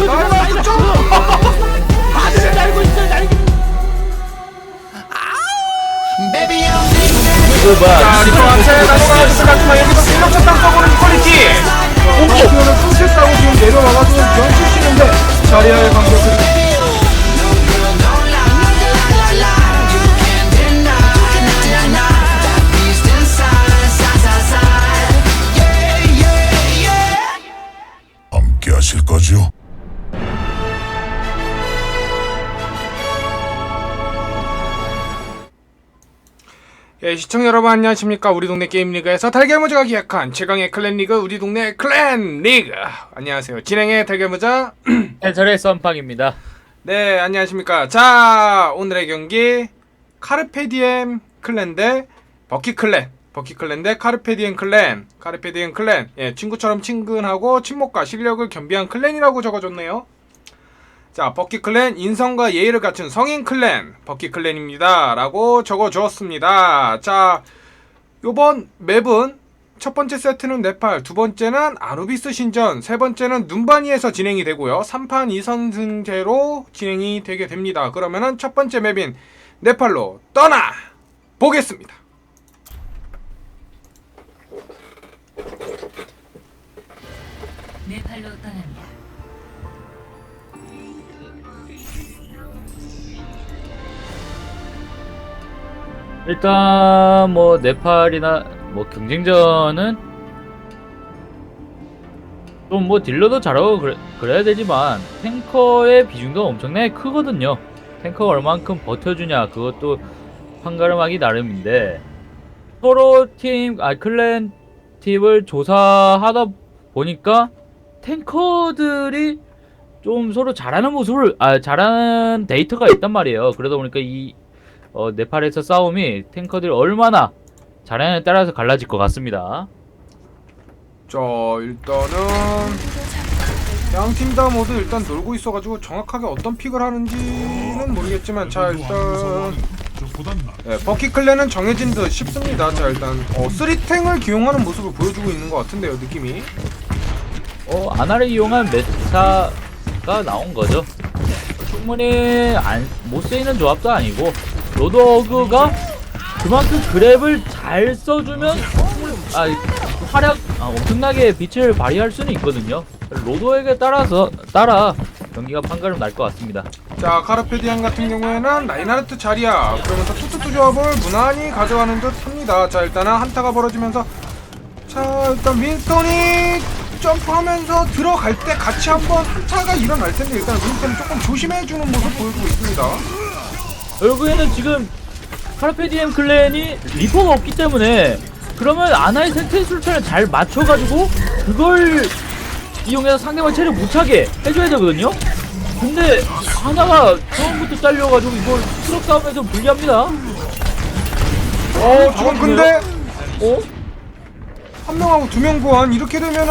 띄워주면 아. 그쵸? 바지를 날고 있어 날고. 그 뭐야 자, 리퍼한테 나노가 있으면 여기서 공격차 땅 써보는 퀄리티. 공격을 끊겠다고 지금 내려와가지고 연출시는데 자리아의 감격을 예, 시청자 여러분 안녕하십니까? 우리 동네 게임 리그에서 달걀모자가 기약한 최강의 클랜 리그 우리 동네 클랜 리그. 안녕하세요. 진행의 달걀모자. 해설의 썬팡입니다. 네, 안녕하십니까? 자, 오늘의 경기 카르페디엠 클랜 대 버키 클랜. 버키 클랜 대 카르페디엠 클랜. 카르페디엠 클랜. 예, 친구처럼 친근하고 친목과 실력을 겸비한 클랜이라고 적어줬네요. 자, 버키 클랜 인성과 예의를 갖춘 성인 클랜 버키 클랜입니다. 라고 적어 주었습니다. 자, 요번 맵은 첫 번째 세트는 네팔, 두 번째는 아누비스 신전, 세 번째는 눈바니에서 진행이 되고요. 3판 2선승제로 진행이 되게 됩니다. 그러면은 첫 번째 맵인 네팔로 떠나 보겠습니다. 일단 뭐 네팔이나 뭐 경쟁전은 좀 뭐 딜러도 잘하고 그래, 그래야 되지만 탱커의 비중도 엄청나게 크거든요. 탱커가 얼만큼 버텨주냐 그것도 판가름하기 나름인데 서로 팀, 아 클랜 팀을 조사하다 보니까 탱커들이 좀 서로 잘하는 모습을 아 잘하는 데이터가 있단 말이에요. 그러다 보니까 이 어, 네팔에서 싸움이 탱커들이 얼마나 잘하느냐에 따라서 갈라질 것 같습니다. 자, 일단은 양 팀 다 모두 일단 놀고 있어가지고 정확하게 어떤 픽을 하는지는 모르겠지만 자 일단 네, 버키 클랜은 정해진 듯 싶습니다. 자 일단 어, 쓰리탱을 기용하는 모습을 보여주고 있는 것 같은데요 느낌이. 어, 아나를 이용한 메타가 나온 거죠. 충분히 안, 못 쓰이는 조합도 아니고 로드어그가 그만큼 그랩을 잘 써주면 아, 활약 아, 엄청나게 빛을 발휘할 수는 있거든요. 로드어그에 따라서 따라 경기가 판가름 날 것 같습니다. 자 카르페디안 같은 경우에는 라인하르트 자리야 그러면서 투투투 조합을 무난히 가져가는 듯 합니다 자 일단은 한타가 벌어지면서 자 일단 윈스턴이 점프하면서 들어갈 때 같이 한번 한타가 일어날 텐데 일단 윈스턴이 조금 조심해주는 모습 보여주고 있습니다 결국에는 지금 카르페디엠 클랜이 리퍼가 없기 때문에 그러면 아나의 생태 술차를 잘 맞춰가지고 그걸 이용해서 상대방 체력 못 차게 해줘야 되거든요. 근데 하나가 처음부터 잘려가지고 이걸 트럭 싸움에서 불리합니다. 어 지금 근데 어? 한 명하고 두명 구한 이렇게 되면은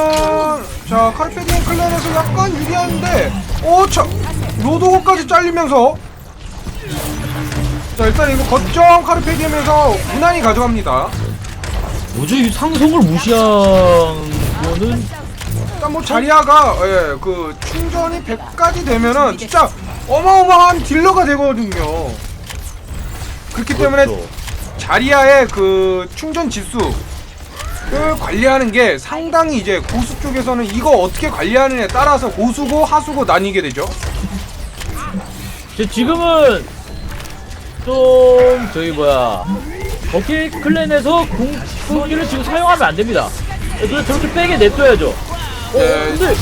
자 카르페디안 클랜에서 약간 유리한데 어차 로드호까지 잘리면서 자 일단 이거 거점 카르페디엠에서 무난히 가져갑니다? 이 상성을 무시한 거는 일단 뭐 자리아가 예, 그 충전이 100까지 되면은 진짜 어마어마한 딜러가 되거든요 그렇기 때문에 그렇죠. 자리아의 그 충전 지수 를 관리하는 게 상당히 이제 고수 쪽에서는 이거 어떻게 관리하느냐에 따라서 고수고 하수고 나뉘게 되죠. 지- 지금은 좀 저기 뭐야 버킷 클랜에서 공기를 지금 사용하면 안 됩니다. 그냥 저렇게 빼게 냅둬야죠. 어, 네. 근데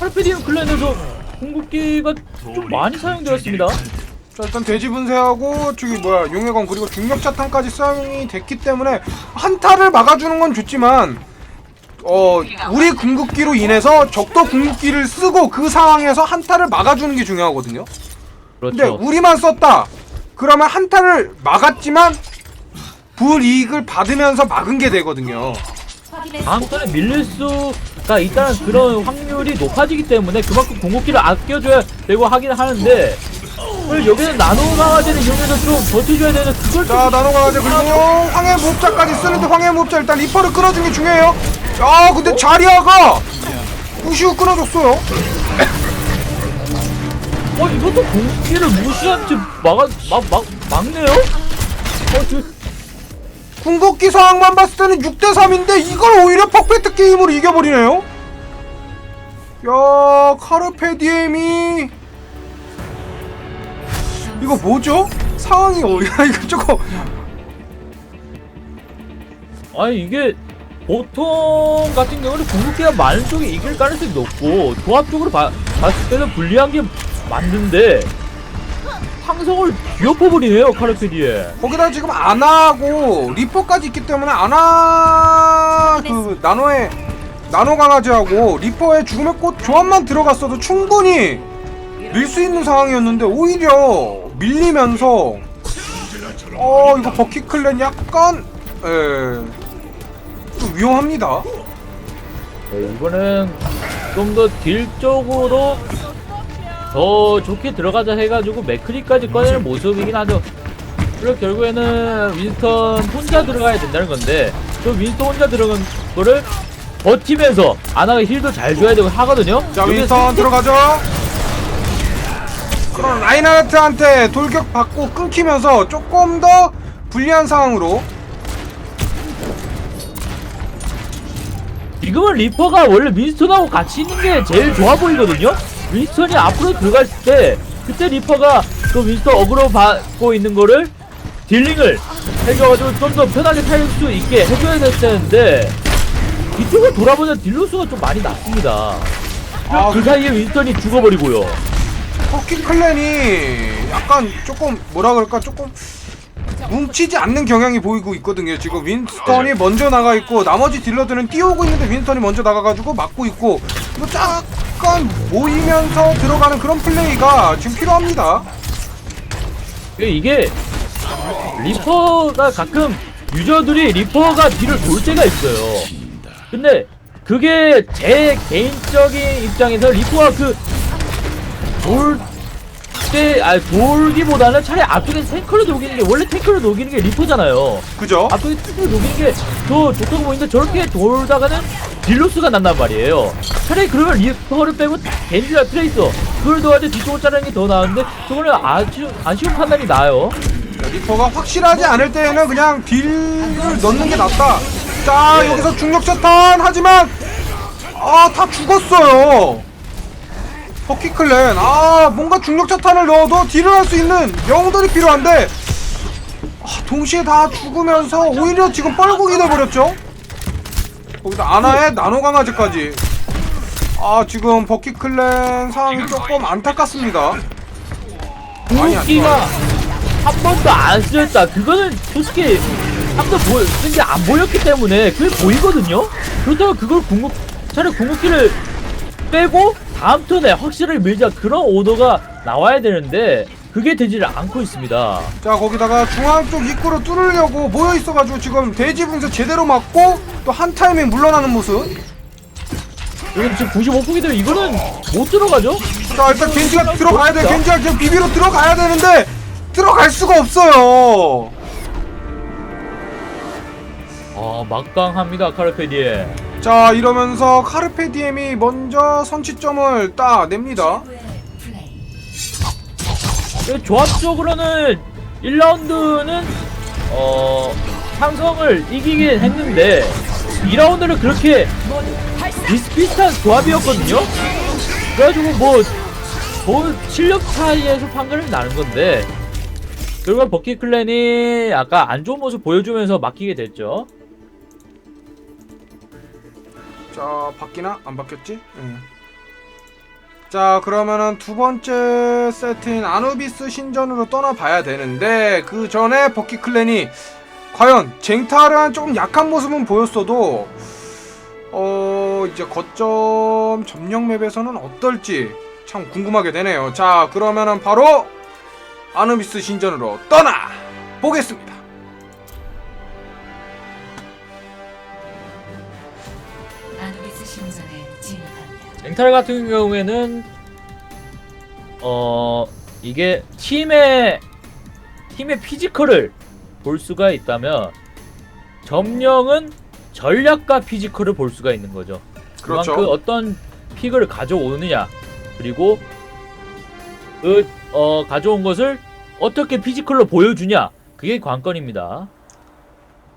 할페디움 클랜에서 궁극기가 좀 많이 사용되었습니다. 자 일단 돼지 분쇄하고 저기 뭐야 용해건 그리고 중력차탄까지 사용이 됐기 때문에 한타를 막아주는 건 좋지만 어 우리 궁극기로 인해서 적도 궁극기를 쓰고 그 상황에서 한타를 막아주는 게 중요하거든요. 근데 그렇죠. 우리만 썼다. 그러면 한타를 막았지만 불이익을 받으면서 막은 게 되거든요. 다음 턴에 밀릴 수가 있다는 그런 확률이 높아지기 때문에 그만큼 궁극기를 아껴줘야 되고 하긴 하는데 그걸 여기는 나노 강화제를 이용해서 좀 버텨줘야 되는 그걸 좀자 나노가 가자 그리고 황해 모업자까지 쓰는데 황해 모업자 일단 리퍼를 끊어준 게 중요해요. 아 근데 자리아가 우시우 끊어줬어요. 어 이것도 공기를 무시한 채 막아 막, 막 막네요? 어 저, 궁극기 상황만 봤을 때는 6대 3인데 이걸 오히려 퍼펙트 게임으로 이겨버리네요. 야 카르페디엠이 이거 뭐죠? 상황이 어야 이거 조금 아니 이게 보통 같은 경우는 궁극기가 많은 쪽이 이길 가능성이 높고 조합적으로 봐- 봤을 때는 불리한 게 맞는데 상성을 뒤엎어버리네요 카르페디에 거기다 지금 아나하고 리퍼까지 있기 때문에 아나 그 나노의 나노 강아지하고 리퍼의 죽음의 꽃 조합만 들어갔어도 충분히 밀 수 있는 상황이었는데 오히려 밀리면서 어 이거 버키 클랜 약간 에좀 위험합니다. 네, 이거는 좀 더딜 쪽으로 더 좋게 들어가자 해가지고 맥크리까지 꺼내는 모습이긴 하죠. 그리고 결국에는 윈스턴 혼자 들어가야 된다는 건데 저 윈스턴 혼자 들어간 거를 버티면서 아나가 힐도 잘 줘야 되고 하거든요. 자 여기서 윈스턴 들어가죠. 그럼 라인하르트한테 돌격 받고 끊기면서 조금 더 불리한 상황으로 지금은 리퍼가 원래 윈스턴하고 같이 있는 게 제일 좋아 보이거든요. 윈스턴이 앞으로 들어갔을 때 그때 리퍼가 그 윈스턴 어그로 받고 있는 거를 딜링을 해줘가지고 좀 더 편하게 탈 수 있게 해줘야 됐는데 이쪽을 돌아보면 딜로스가 좀 많이 낮습니다. 아, 그 사이에 윈스턴이 죽어버리고요. 터키 클랜이 약간 조금 뭐라 그럴까 조금 뭉치지 않는 경향이 보이고 있거든요. 지금 윈스턴이 먼저 나가 있고 나머지 딜러들은 뛰어오고 있는데 윈스턴이 먼저 나가가지고 막고 있고 이거 약간 모이면서 들어가는 그런 플레이가 지금 필요합니다. 이게 리퍼가 가끔 유저들이 리퍼가 뒤를 돌 때가 있어요. 근데 그게 제 개인적인 입장에서 리퍼가 그 돌 때, 아 돌기보다는 차라리 앞쪽에 탱크를 녹이는 게 원래 탱크를 녹이는 게 리퍼잖아요. 그죠? 앞쪽에 탱크를 녹이는 게 더 좋다고 보이는데 저렇게 돌다가는 딜로스가 난단 말이에요. 차라리 그러면 리퍼를 빼고 겐지나 트레이서 그걸 도와줘 뒤쪽을 자르는 게 더 나은데 저거는 아주 아쉬운 판단이 나요. 리퍼가 확실하지 않을 때에는 그냥 딜을 넣는 게 낫다. 자 여기서 중력 차탄 하지만 아 다 죽었어요. 버키 클랜 아 뭔가 중력 차탄을 넣어도 딜을 할 수 있는 영웅들이 필요한데 아, 동시에 다 죽으면서 오히려 지금 뻘궁이 돼버렸죠. 거기다 아나의 나노 강아지까지. 아 지금 버키 클랜 상황이 조금 안타깝습니다. 궁기가 한 번도 안 쓰였다. 그거는 솔직히 한번 쓴 게 안 보였기 때문에 그게 보이거든요. 그렇다면 그걸 궁극 차라리 궁극기를 빼고 다음 턴에 확실하게 밀자 그런 오더가 나와야 되는데 그게 되지를 않고 있습니다. 자 거기다가 중앙 쪽 입구로 뚫으려고 모여 있어가지고 지금 대지 분쇄 제대로 맞고 또 한 타이밍 물러나는 모습. 지금 지금 95폭이 되면 이거는 못 들어가죠? 자 일단 겐지가 들어가야 돼. 겐지가 지금 비비로 들어가야 되는데 들어갈 수가 없어요. 아 막강합니다 카르페디에. 자 이러면서 카르페디엠이 먼저 선취점을 따냅니다. 그 조합적으로는 1라운드는 어 삼성을 이기긴 했는데 2라운드는 그렇게 비슷비슷한 조합이었거든요. 그래가지고 뭐, 뭐 실력 차이에서 판결이 나는 건데 결국 버키 클랜이 아까 안 좋은 모습 보여주면서 맡기게 됐죠. 자 바뀌나 안 바뀌었지? 응. 자 그러면은 두 번째 세트인 아누비스 신전으로 떠나봐야 되는데 그 전에 버키 클랜이 과연 쟁탈한 조금 약한 모습은 보였어도 어 이제 거점 점령 맵에서는 어떨지 참 궁금하게 되네요. 자 그러면은 바로 아누비스 신전으로 떠나 보겠습니다. 진입합니다. 앵탈 같은 경우에는 어 이게 팀의 팀의 피지컬을 볼 수가 있다면 점령은 전략과 피지컬을 볼 수가 있는 거죠. 그렇죠. 그만큼 어떤 픽을 가져오느냐 그리고 그, 어, 가져온 것을 어떻게 피지컬로 보여주냐 그게 관건입니다.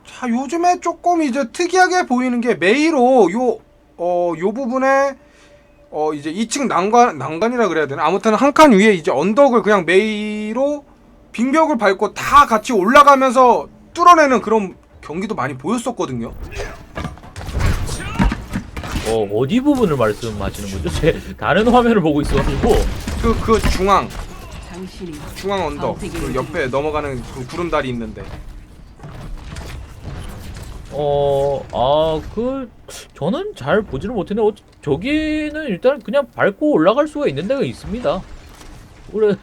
자 요즘에 조금 이제 특이하게 보이는 게 메이로 요 어 요 부분에 어 이제 2층 난간 난간이라 그래야 되나? 아무튼 한 칸 위에 이제 언덕을 그냥 메이로 빙벽을 밟고 다 같이 올라가면서 뚫어내는 그런 경기도 많이 보였었거든요. 어, 어디 부분을 말씀하시는 거죠? 제 다른 화면을 보고 있어가지고. 그 그 중앙. 중앙 언덕. 그 옆에 넘어가는 그 구름다리 있는데 어, 아, 그, 저는 잘 보지는 못했는데, 어, 저기는 일단 그냥 밟고 올라갈 수가 있는 데가 있습니다. 원래,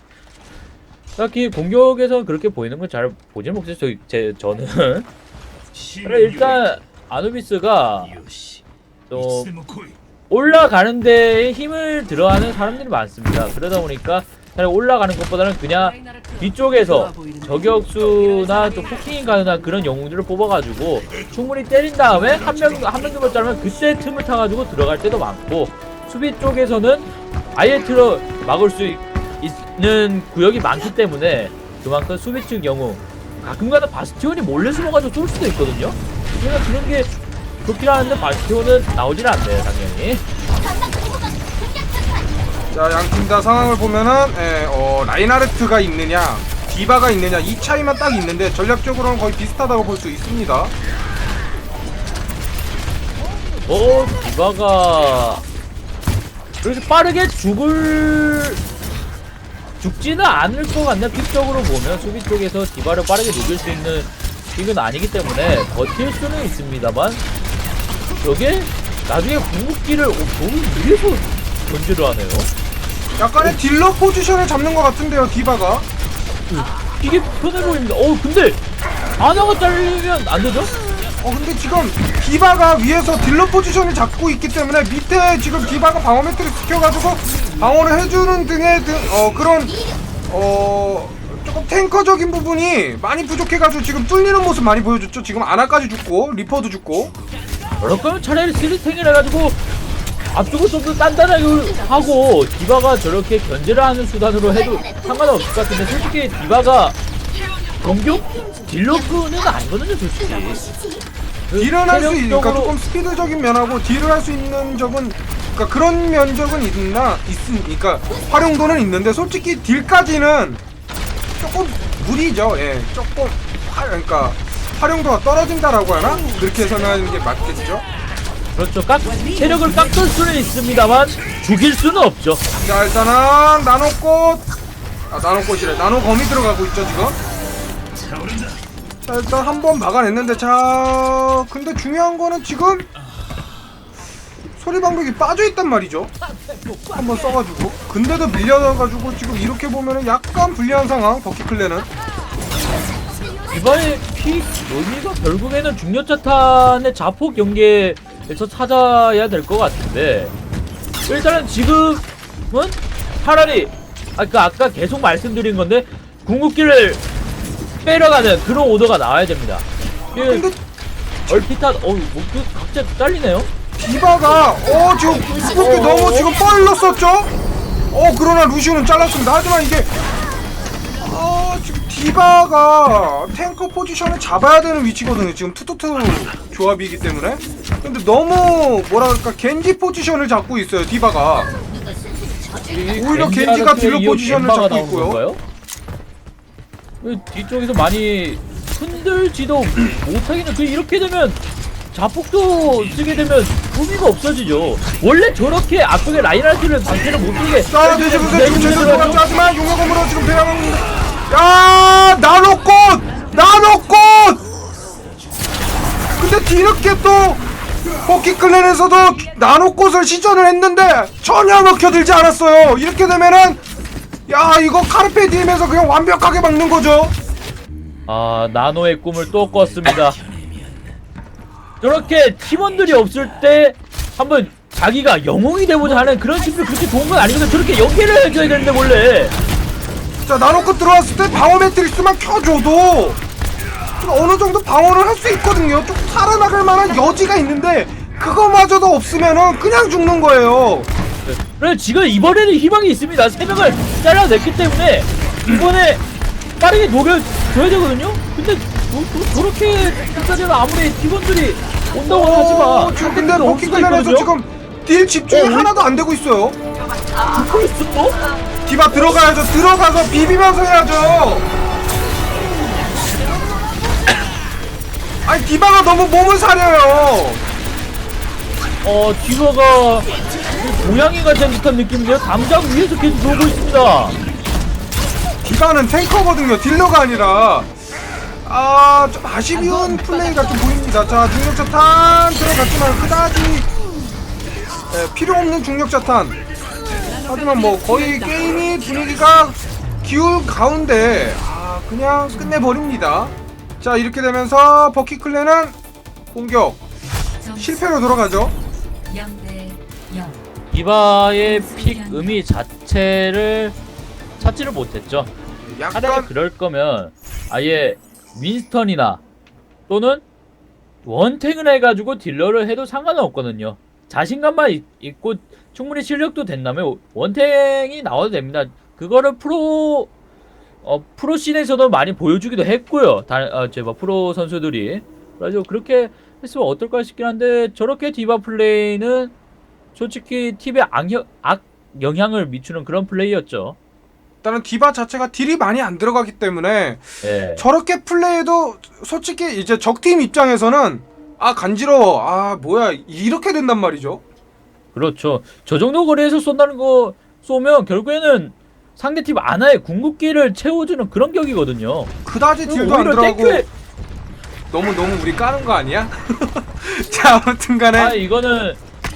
딱히 공격에서 그렇게 보이는 건 잘 보지는 못했어요. 저, 제, 저는. 그래, 일단, 아누비스가, 또, 올라가는 데에 힘을 들어하는 사람들이 많습니다. 그러다 보니까, 차라리 올라가는 것보다는 그냥 뒤쪽에서 저격수나 또 포킹이 가능한 그런 영웅들을 뽑아가지고 충분히 때린 다음에 한 명 한명 정도 자르면 그때 틈을 타가지고 들어갈 때도 많고 수비 쪽에서는 아예 틀어 막을 수 있- 있는 구역이 많기 때문에 그만큼 수비 측 영웅 가끔가다 바스티온이 몰래 숨어가지고 쏠 수도 있거든요. 그러니까 그런 게 좋긴 하는데 바스티온은 나오질 않네요 당연히. 자, 양 팀 다 상황을 보면은 예, 어, 라인하르트가 있느냐, 디바가 있느냐 이 차이만 딱 있는데 전략적으로는 거의 비슷하다고 볼 수 있습니다. 어, 디바가 그렇게 빠르게 죽을 죽지는 않을 것 같네. 픽적으로 보면 수비 쪽에서 디바를 빠르게 녹일 수 있는 픽은 아니기 때문에 버틸 수는 있습니다만 저게 나중에 궁극기를 어, 너무 위에서 견제를 하네요. 약간의 딜러 포지션을 잡는 것 같은데요, 디바가. 이게 편해 보입니다. 어, 근데 아나가 잘리면 안 되죠? 어 근데 지금 디바가 위에서 딜러 포지션을 잡고 있기 때문에 밑에 지금 디바가 방어 매트를 지켜가지고 방어를 해주는 등의 등, 어 그런 어 조금 탱커적인 부분이 많이 부족해가지고 지금 뚫리는 모습 많이 보여줬죠. 지금 아나까지 죽고 리퍼도 죽고 그럴 거면 차라리 스리탱을 해가지고 더 단단하게 하고 디바가 저렇게 견제를 하는 수단으로 해도 상관없을 것 같은데 솔직히 디바가 공격 딜러크는 아니거든요 솔직히 딜은 할수 있으니까 체력적으로 조금 스피드적인 면하고 딜을 할 수 있는 적은 그러니까 그런 면적은 있나 있으니까 활용도는 있는데 솔직히 딜까지는 조금 무리죠. 예, 조금 화, 그러니까 활용도가 떨어진다라고 하나 그렇게 설명하는 게 맞겠죠. 그렇죠. 깎, 체력을 깎을 수는 있습니다만 죽일 수는 없죠. 자 일단은 나노꽃. 아 나노꽃이래. 나노검이 들어가고 있죠 지금. 자 일단 한 번 막아냈는데 자 근데 중요한 거는 지금 소리 방벽이 빠져 있단 말이죠. 한번 써가지고. 근데도 밀려가지고 지금 이렇게 보면은 약간 불리한 상황 버키클레는 이번에 피 의미가 결국에는 중력자탄의 자폭 연계 에서 찾아야 될 것 같은데 일단은 지금은 차라리 아까 아까 계속 말씀드린 건데 궁극기를 빼려가는 그런 오더가 나와야 됩니다. 이게 근데 얼핏한 어우 뭐그 각자 잘리네요. 디바가 어 지금 궁극기 너무 지금 빨랐었죠? 어 그러나 루시오는 잘랐습니다. 하지만 이게 디바가 탱커 포지션을 잡아야 되는 위치거든요. 지금 투투투 조합이기 때문에. 근데 너무 뭐랄까 겐지 포지션을 잡고 있어요. 디바가. 오히려 겐지가 딜러 포지션을 잡고 있고요. 그 뒤쪽에서 많이 흔들지도 못하기는 그 이렇게 되면 자폭도 쓰게 되면 의미가 없어지죠. 원래 저렇게 앞쪽에 라인할트를 방패를 못 쓰게 자 돼지분들 지금 제대로 내주면서 들어갔지 하지만 용역으로 지금 대항 야 나노꽃 나노꽃 근데 뒤늦게 또 포키클랜에서도 나노꽃을 시전을 했는데 전혀 먹혀들지 않았어요 이렇게 되면은 야 이거 카르페 디엠에서 그냥 완벽하게 막는 거죠 아 나노의 꿈을 또 꿨습니다. 저렇게 팀원들이 없을 때 한번 자기가 영웅이 되고자 하는 그런 심리 그렇게 좋은 건 아니거든. 저렇게 연계를 해줘야 되는데 원래. 자 나노꽃 들어왔을 때 방어 매트리스만 켜줘도 좀 어느 정도 방어를 할 수 있거든요 좀 살아나갈 만한 여지가 있는데 그거마저도 없으면은 그냥 죽는 거예요 그래 지금 이번에는 희망이 있습니다. 세 명을 잘라냈기 때문에 이번에 빠르게 녹여줘야 되거든요. 근데 저, 저, 저렇게 끝까지는 아무리 팀원들이 온다고 하지만 어, 지금 근데 수도 클랜에서. 지금 딜 집중이 어, 하나도 안 되고 있어요. 벌써? 디바 들어가야죠. 들어가서 비비면서 해야죠. 아니 디바가 너무 몸을 사려요. 어 디바가 고양이 같은 듯한 느낌인데요. 담장 위에서 계속 놀고 있습니다. 디바는 탱커거든요. 딜러가 아니라. 아, 좀 아쉬운 플레이가 좀 보입니다. 자, 중력자탄 들어갔지만 그다지 예, 필요 없는 중력자탄. 하지만 뭐 거의 게임이 분위기가 기울 가운데 아, 그냥 끝내버립니다. 자, 이렇게 되면서 버키 클랜은 공격 실패로 돌아가죠. 0대 0. 디바의 픽 의미 자체를 찾지를 못했죠. 차라리 그럴 거면 아예 윈스턴이나 또는 원탱을 해가지고 딜러를 해도 상관은 없거든요. 자신감만 있, 있고 충분히 실력도 된다면 원탱이 나와도 됩니다. 그거를 프로 어, 프로 씬에서도 많이 보여주기도 했고요. 다, 어, 제가 프로 선수들이 그래서 그렇게 했으면 어떨까 싶긴 한데 저렇게 디바 플레이는 솔직히 팀에 악영, 악 영향을 미치는 그런 플레이였죠. 일단은 디바 자체가 딜이 많이 안 들어가기 때문에 예. 저렇게 플레이해도 솔직히 이제 적팀 입장에서는 아 간지러워 아 뭐야 이렇게 된단 말이죠 그렇죠. 저 정도 거리에서 쏜다는 거 쏘면 결국에는 상대팀 아나의 궁극기를 채워주는 그런 격이거든요. 그다지 딜도 안 오히려 들어가고 너무 너무 우리 까는 거 아니야? 자 아무튼간에 아 이거는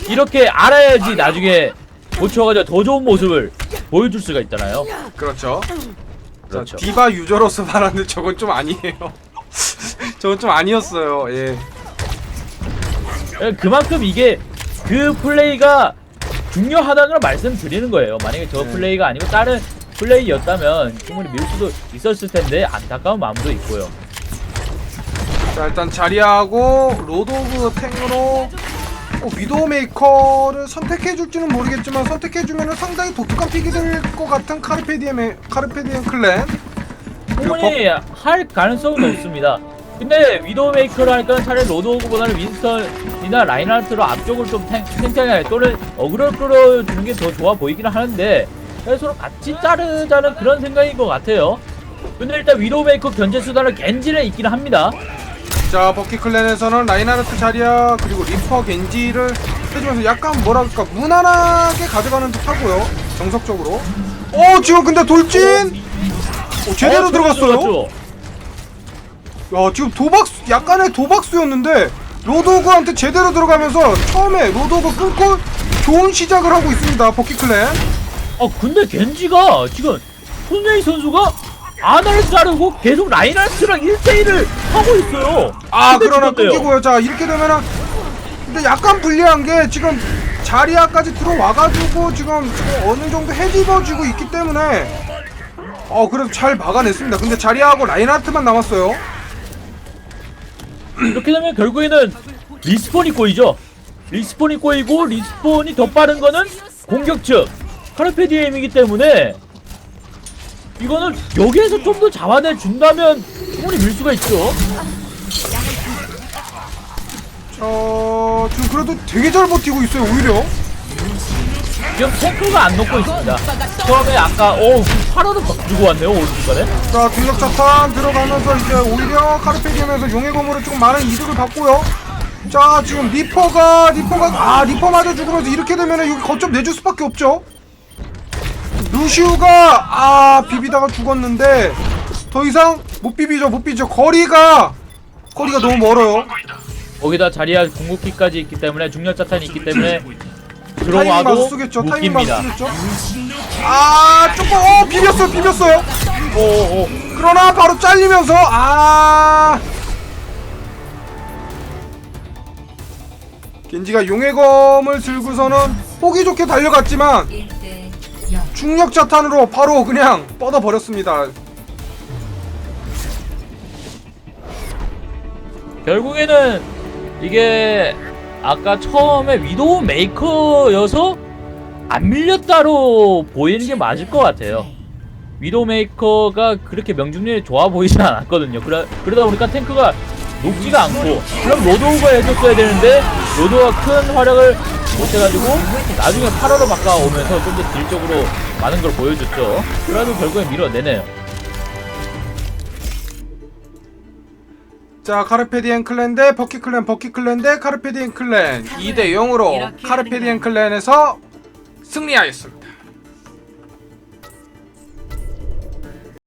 이렇게 알아야지 나중에 고쳐가지고 더 좋은 모습을 보여줄 수가 있잖아요. 그렇죠 그렇죠. 자 디바 유저로서 말하는데 저건 좀 아니에요 저건 좀 아니었어요 예 예, 그만큼 이게 그 플레이가 중요하다는 걸 말씀드리는 거예요. 만약에 저 네. 플레이가 아니고 다른 플레이였다면 충분히 밀 수도 있었을 텐데 안타까운 마음도 있고요. 자 일단 자리하고 로도그 탱으로 어, 위도우메이커를 선택해줄지는 모르겠지만 선택해주면 상당히 독특한 픽이 될 것 같은 카르페디엠의 카르페디엠 클랜 충분히 할 가능성은 높습니다. 근데 위도우메이커를 하니까 차라리 로드오그보다는 윈스턴이나 라인하르트로 앞쪽을 좀 탱, 탱탱하게 또는 어그로 끌어주는 게 더 좋아 보이기는 하는데 서로 같이 자르자는 그런 생각인 것 같아요. 근데 일단 위도우메이커 견제 수단을 겐지는 있기는 합니다. 자 버키 클랜에서는 라인하르트 자리야 그리고 리퍼 겐지를 해주면서 약간 뭐랄까 무난하게 가져가는 듯 하고요 정석적으로 어 지금 근데 돌진 어, 제대로 어, 들어갔어요 들어갔죠? 야 지금 도박 수 약간의 도박 수였는데 로도그한테 제대로 들어가면서 처음에 로도그 끊고 좋은 시작을 하고 있습니다 버키 클랜 아 근데 겐지가 지금 손예희 선수가 아나를 자르고 계속 라인하르트랑 1대1을 하고 있어요. 아 그러나 죽었네요. 끊기고요 자 이렇게 되면은 근데 약간 불리한 게 지금 자리아까지 들어와가지고 지금 지금 어느 정도 헤집어지고 있기 때문에 어 그래도 잘 막아냈습니다 근데 자리아하고 라인하트만 남았어요 이렇게 되면 결국에는 리스폰이 꼬이죠. 리스폰이 꼬이고 리스폰이 더 빠른 거는 공격 측 카르페디엠이기 때문에 이거는 여기에서 좀 더 잡아내 준다면 충분히 밀 수가 있죠. 저 지금 그래도 되게 잘 버티고 있어요 오히려 지금 탱크가 안 놓고 있습니다. 처음에 아까 어 파라도 주고 왔네요 오른쪽에. 자 중력 자탄 들어가면서 이제 오히려 카르페디엠에서 용의 검으로 조금 많은 이득을 받고요 자 지금 리퍼가 리퍼가 아 리퍼 맞아 죽으면서 이렇게 되면은 여기 거점 내줄 수밖에 없죠 루시우가 아 비비다가 죽었는데 더 이상 못 비비죠 못 비비죠 거리가 거리가 너무 멀어요 거기다 자리야 궁극기까지 있기 때문에 중력 자탄이 있기 때문에 들어와도 쓰겠죠 타이밍 봐서 묶입니다. 쓰겠죠 아 조금 어 비볐어요 비볐어요 오오 그러나 바로 잘리면서 아 겐지가 용의 검을 들고서는 보기 좋게 달려갔지만 1대 0. 중력 자탄으로 바로 그냥 뻗어 버렸습니다. 결국에는 이게 아까 처음에 위도우 메이커여서 안 밀렸다로 보이는 게 맞을 것 같아요. 위도메이커가 그렇게 명중률이 좋아 보이지 않았거든요. 그러, 그러다 보니까 탱크가 높지가 않고 그럼 로드오가 해줬어야 되는데 로드오가 큰 활약을 못해가지고 나중에 8호로 바꿔오면서 좀 더 딜적으로 많은 걸 보여줬죠. 그래도 결국에 밀어내네요. 자 카르페디엔 클랜 대 버키 클랜 버키 클랜 대 카르페디엔 클랜 2대 0으로 카르페디엔 클랜에서 승리하였습니다.